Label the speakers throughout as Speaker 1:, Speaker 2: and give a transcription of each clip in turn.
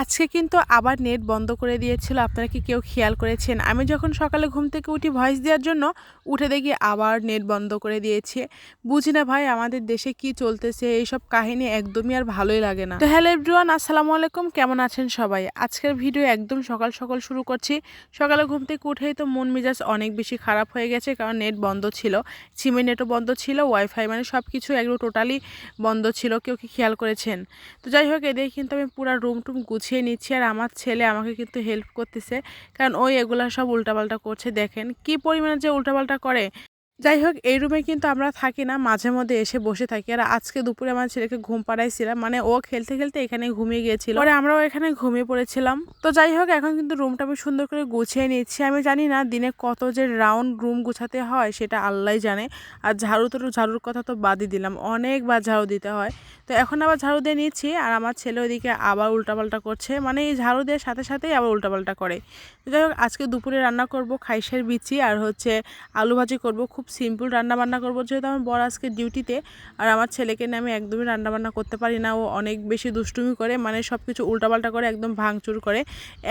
Speaker 1: আজকে কিন্তু আবার নেট বন্ধ করে দিয়েছিল, আপনারা কি কেউ খেয়াল করেছেন? আমি যখন সকালে ঘুম থেকে উঠি ভয়েস দেওয়ার জন্য, উঠে দেখি আবার নেট বন্ধ করে দিয়েছে। বুঝি না ভাই, আমাদের দেশে কি চলতেছে, এইসব কাহিনী একদমই আর ভালোই লাগে না। তো হ্যালো এভরিওয়ান, আসসালামু আলাইকুম, কেমন আছেন সবাই? আজকের ভিডিও একদম সকাল সকাল শুরু করছি। সকালে ঘুম থেকে উঠেই তো মন মেজাজ অনেক বেশি খারাপ হয়ে গেছে, কারণ নেট বন্ধ ছিল। সিমের নেটও বন্ধ ছিল, ওয়াইফাই মানে সব কিছু একদম টোটালি বন্ধ ছিল, কেউ কি খেয়াল করেছেন? তো যাই হোক এদের কিন্তু আমি পুরো রুম টুম গুছিয়ে নিচ্ছি আর আমার ছেলে আমাকে কিন্তু হেল্প করতেছে। কারণ ওই এগুলা সব উল্টাপাল্টা করছে, দেখেন। কি পরিমাণে যে উল্টাপাল্টা করে? যাই হোক, এই রুমে কিন্তু আমরা থাকি না, মাঝে মধ্যে এসে বসে থাকি। আর আজকে দুপুরে আমার ছেলেকে ঘুম পাড়াইছিলাম মানে ও খেলতে খেলতে এখানে ঘুমিয়ে গিয়েছিল। পরে আমরাও এখানে ঘুমিয়ে পড়েছিলাম। তো যাই হোক, এখন কিন্তু রুমটা আমি সুন্দর করে গুছিয়ে নিচ্ছি। আমি জানি না দিনে কত যে রাউন্ড রুম গুছাতে হয়, সেটা আল্লাহ জানে। আর ঝাড়ু তো ঝাড়ুর কথা তো বাদই দিলাম, অনেকবার ঝাড়ু দিতে হয়। তো এখন আবার ঝাড়ু দিয়ে নিচ্ছি, আর আমার ছেলে ওইদিকে আবার উল্টাপাল্টা করছে। মানে এই ঝাড়ু দেওয়ার সাথে সাথেই আবার উল্টাপাল্টা করে। যাই হোক, আজকে দুপুরে রান্না করব খাইসের বিচি, আর হচ্ছে আলু ভাজি করব। খুব সিম্পল রান্না বান্না করব, যেহেতু আমার বড় আজকে ডিউটিতে, আর আমার ছেলেকে নিয়ে আমি একদমই রান্না বান্না করতে পারি না। ও অনেক বেশি দুষ্টুমি করে মানে সব কিছু উল্টাপাল্টা করে, একদম ভাঙচুর করে।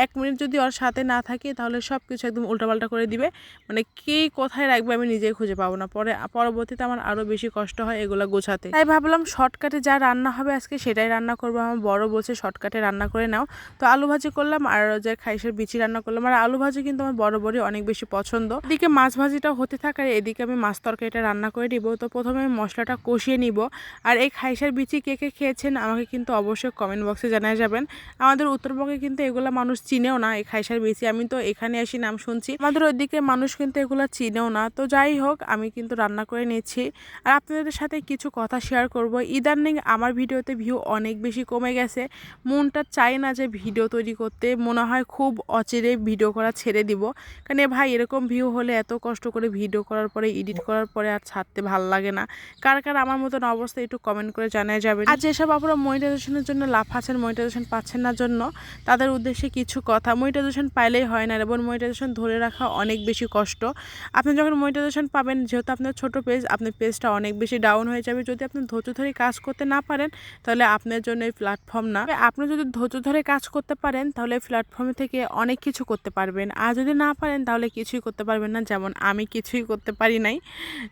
Speaker 1: এক মিনিট যদি ওর সাথে না থাকে, তাহলে সব কিছু একদম উল্টাপাল্টা করে দিবে। মানে কে কোথায় রাখবে আমি নিজেই খুঁজে পাবো না। পরে, পরবর্তীতে আমার আরও বেশি কষ্ট হয় এগুলো গোছাতে। তাই ভাবলাম শর্টকাটে যা রান্না হবে আজকে সেটাই রান্না করব। আমার বড় বলছে, শর্টকাটে রান্না করে নাও। তো আলু ভাজি করলাম, আর যে খাইসের বিচি রান্না করলাম। আর আলু ভাজি কিন্তু আমার বড় বড়ই অনেক বেশি পছন্দ। এদিকে মাছ ভাজিটা হতে থাকার এদিকে আমি মাছ তরকারিটা রান্না করে নিব তো প্রথমে আমি মশলাটা কষিয়ে নিব। আর এই খাইসার বিচি কে কে খেয়েছেন আমাকে কিন্তু অবশ্যই কমেন্ট বক্সে জানাই যাবেন। আমাদের উত্তরবঙ্গে কিন্তু এগুলো মানুষ চিনেও না, এই খাইসার বিচি। আমি তো এখানে আসি, নাম শুনছি। আমাদের ওইদিকে মানুষ কিন্তু এগুলো চিনেও না। তো যাই হোক, আমি কিন্তু রান্না করে নিচ্ছি। আর আপনাদের সাথে কিছু কথা শেয়ার করব। ইদানিং আমার ভিডিওতে ভিউ অনেক বেশি কমে গেছে। মনটা চাই না যে ভিডিও তৈরি করতে। মনে হয় খুব অচেরে ভিডিও করা ছেড়ে দিব। কারণ ভাই, এরকম ভিউ হলে এত কষ্ট করে ভিডিও করার পরে এডিট করার পরে আর ছাড়তে ভালো লাগে না। কার কার আমার মতন অবস্থা একটু কমেন্ট করে জানিয়ে যাবে আর যেসব আপনারা মনিটাইজেশনের জন্য লাফাচ্ছেন মনিটাইজেশন পাচ্ছেন না জন্য, তাদের উদ্দেশ্যে কিছু কথা। মনিটাইজেশন পাইলেই হয় না, এবং মনিটাইজেশন ধরে রাখা অনেক বেশি কষ্ট। আপনি যখন মনিটাইজেশন পাবেন, যেহেতু আপনার ছোট পেজ আপনার পেজটা অনেক বেশি ডাউন হয়ে যাবে। যদি আপনি ধৈর্য ধরে কাজ করতে না পারেন, তাহলে আপনার জন্য এই প্ল্যাটফর্ম না। আপনি যদি ধৈর্য ধরে কাজ করতে পারেন, তাহলে এই প্ল্যাটফর্ম থেকে অনেক কিছু করতে পারবেন। আর যদি না পারেন, তাহলে কিছুই করতে পারবেন না। যেমন আমি কিছুই করতে পারি নাই।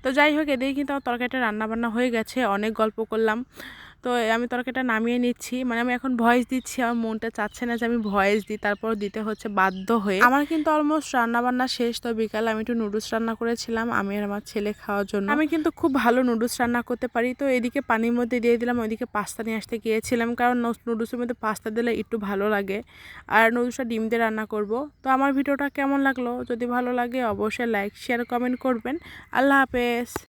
Speaker 1: তো যাই হোক, এদিকে কিন্তু আমার তরকারিটা রান্নাবান্না হয়ে গেছে, অনেক গল্প করলাম। তো আমি তরকারিটা নামিয়ে নিচ্ছি মানে আমি এখন ভয়েস দিচ্ছি, আমার মনটা চাচ্ছে না যে আমি ভয়েস দিই তারপর দিতে হচ্ছে বাধ্য হয়ে। আমার কিন্তু অলমোস্ট রান্না বান্না শেষ, তো বিকালে আমি একটু নুডলস রান্না করেছিলাম, আমি আর আমার ছেলে খাওয়ার জন্য। আমি কিন্তু খুব ভালো নুডলস রান্না করতে পারি, তো এদিকে পানির মধ্যে দিয়ে দিলাম, ওইদিকে পাস্তা নিয়ে আসতে গিয়েছিলাম, কারণ নুডলসের মধ্যে পাস্তা দিলে একটু ভালো লাগে। আর নুডলসটা ডিম দিয়ে রান্না করব। তো আমার ভিডিওটা কেমন লাগল? যদি ভালো লাগে, অবশ্যই লাইক শেয়ার কমেন্ট করবেন। আল্লাহ হাফেজ।